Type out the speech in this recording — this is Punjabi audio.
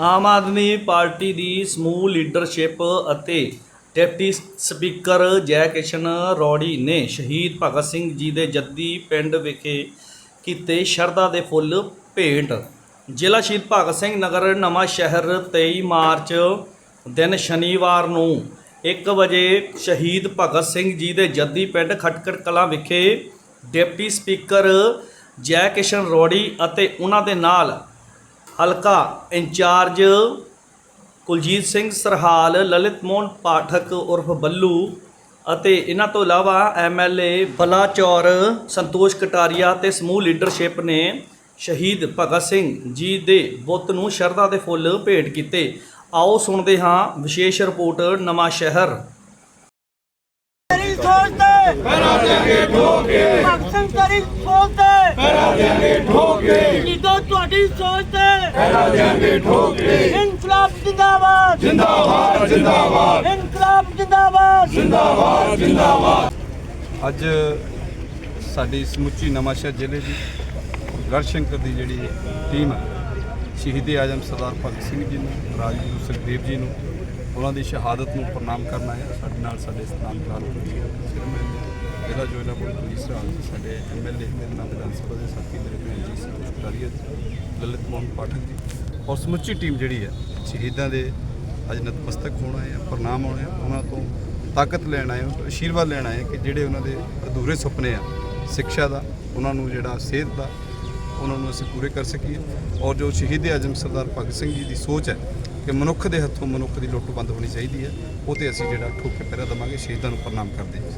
ਆਮ ਆਦਮੀ ਪਾਰਟੀ ਦੀ ਸਮੂਹ ਲੀਡਰਸ਼ਿਪ ਅਤੇ ਡਿਪਟੀ ਸਪੀਕਰ ਜੈ ਕਿਸ਼ਨ ਰੌੜੀ ਨੇ ਸ਼ਹੀਦ ਭਗਤ ਸਿੰਘ ਜੀ ਦੇ ਜੱਦੀ ਪਿੰਡ ਵਿਖੇ ਕੀਤੇ ਸ਼ਰਧਾ ਦੇ ਫੁੱਲ ਭੇਂਟ। ਜ਼ਿਲ੍ਹਾ ਸ਼ਹੀਦ ਭਗਤ ਸਿੰਘ ਨਗਰ ਨਵਾਂ ਸ਼ਹਿਰ 23 ਮਾਰਚ ਦਿਨ ਸ਼ਨੀਵਾਰ ਨੂੰ 1 ਵਜੇ ਸ਼ਹੀਦ ਭਗਤ ਸਿੰਘ ਜੀ ਦੇ ਜੱਦੀ ਪਿੰਡ ਖਟਕੜ ਕਲਾਂ ਵਿਖੇ ਡਿਪਟੀ ਸਪੀਕਰ ਜੈ ਕਿਸ਼ਨ ਰੌੜੀ ਅਤੇ ਉਹਨਾਂ ਦੇ ਨਾਲ ਹਲਕਾ ਇੰਚਾਰਜ ਕੁਲਜੀਤ ਸਿੰਘ ਸਰਹਾਲ ਲਲਿਤ ਮੋਹਨ ਪਾਠਕ ਉਰਫ ਬੱਲੂ ਅਤੇ ਇਹਨਾਂ ਤੋਂ ਇਲਾਵਾ ਐਮਐਲਏ ਬਲਾਚੌਰ ਸੰਤੋਸ਼ ਕਟਾਰੀਆ ਤੇ ਸਮੂਹ ਲੀਡਰਸ਼ਿਪ ਨੇ ਸ਼ਹੀਦ ਭਗਤ ਸਿੰਘ ਜੀ ਦੇ ਬੁੱਤ ਨੂੰ ਸ਼ਰਧਾ ਦੇ ਫੁੱਲ ਭੇਟ ਕੀਤੇ। ਆਓ ਸੁਣਦੇ ਹਾਂ ਵਿਸ਼ੇਸ਼ ਰਿਪੋਰਟ ਨਵਾਂ ਸ਼ਹਿਰ। ਪਹਿਰਾ ਦੇਾਂਗੇ ਠੋਕ। ਭਗਤ ਸਿੰਘ ਸੋਚ ਤੇ। ਪਹਿਰਾ ਦੇਾਂਗੇ ਠੋਕ। ਤੁਹਾਡੀ ਸੋਚ ਤੇ। ਪਹਿਰਾ ਦੇਾਂਗੇ ਠੋਕ ਕੇ ਇਨਕਲਾਬ ਜਿੰਦਾਬਾਦ। ਜਿੰਦਾਬਾਦ ਜਿੰਦਾਬਾਦ। ਇਨਕਲਾਬ ਜਿੰਦਾਬਾਦ ਅੱਜ ਸਾਡੀ ਸਮੁੱਚੀ ਨਵਾਂਸ਼ਹਿਰ ਜ਼ਿਲ੍ਹੇ ਦੀ ਗੜਸ਼ੰਕਰ ਦੀ ਜਿਹੜੀ ਟੀਮ ਹੈ ਸ਼ਹੀਦ ਆਜਮ ਸਰਦਾਰ ਭਗਤ ਸਿੰਘ ਜੀ ਨੂੰ ਰਾਜਗੁਰੂ ਸੁਖਦੇਵ ਜੀ ਨੂੰ ਉਹਨਾਂ ਦੀ ਸ਼ਹਾਦਤ ਨੂੰ ਪ੍ਰਣਾਮ ਕਰਨਾ ਆਏ ਸਾਡੇ ਨਾਲ ਸਾਡੇ ਸਥਾਨ ਕਾਲ ਜ਼ਿਲ੍ਹਾ ਜੋਇਲਾ ਬੋਰਡ ਪੁਲਿਸ ਰਾਜ ਸਾਡੇ ਐਮਐਲਏ ਮੇਰੇ ਨਾਲ ਵਿਧਾਨ ਸਭਾ ਦੇ ਸਾਥੀ ਮੇਰੇ ਭੈਣ ਜੀ ਸੰਤੋਸ਼ ਲਲਿਤ ਮੋਹਨ ਪਾਠਕ ਜੀ ਔਰ ਸਮੁੱਚੀ ਟੀਮ ਜਿਹੜੀ ਹੈ, ਸ਼ਹੀਦਾਂ ਦੇ ਅੱਜ ਨਤਮਸਤਕ ਹੋਣਾ ਹੈ ਪ੍ਰਣਾਮ ਹੋਣੇ ਆ। ਉਹਨਾਂ ਤੋਂ ਤਾਕਤ ਲੈਣਾ ਆਏ ਹਾਂ ਆਸ਼ੀਰਵਾਦ ਲੈਣ ਆਏ ਕਿ ਜਿਹੜੇ ਉਹਨਾਂ ਦੇ ਅਧੂਰੇ ਸੁਪਨੇ ਆ, ਸਿੱਖਿਆ ਦਾ, ਉਹਨਾਂ ਨੂੰ ਜਿਹੜਾ ਸਿਹਤ ਦਾ, ਉਹਨਾਂ ਨੂੰ ਅਸੀਂ ਪੂਰੇ ਕਰ ਸਕੀਏ। ਔਰ ਜੋ ਸ਼ਹੀਦ ਆਜਮ ਸਰਦਾਰ ਭਗਤ ਸਿੰਘ ਜੀ ਦੀ ਸੋਚ ਹੈ ਕਿ ਮਨੁੱਖ ਦੇ ਹੱਥੋਂ ਮਨੁੱਖ ਦੀ ਲੁੱਟ ਬੰਦ ਹੋਣੀ ਚਾਹੀਦੀ ਹੈ। ਉਹ ਤੇ ਅਸੀਂ ਜਿਹੜਾ ਠੋਕੇ ਪਹਿਰਾ ਦੇਵਾਂਗੇ, ਸ਼ਹੀਦਾਂ ਨੂੰ ਪ੍ਰਣਾਮ ਕਰਦੇ ਹਾਂ।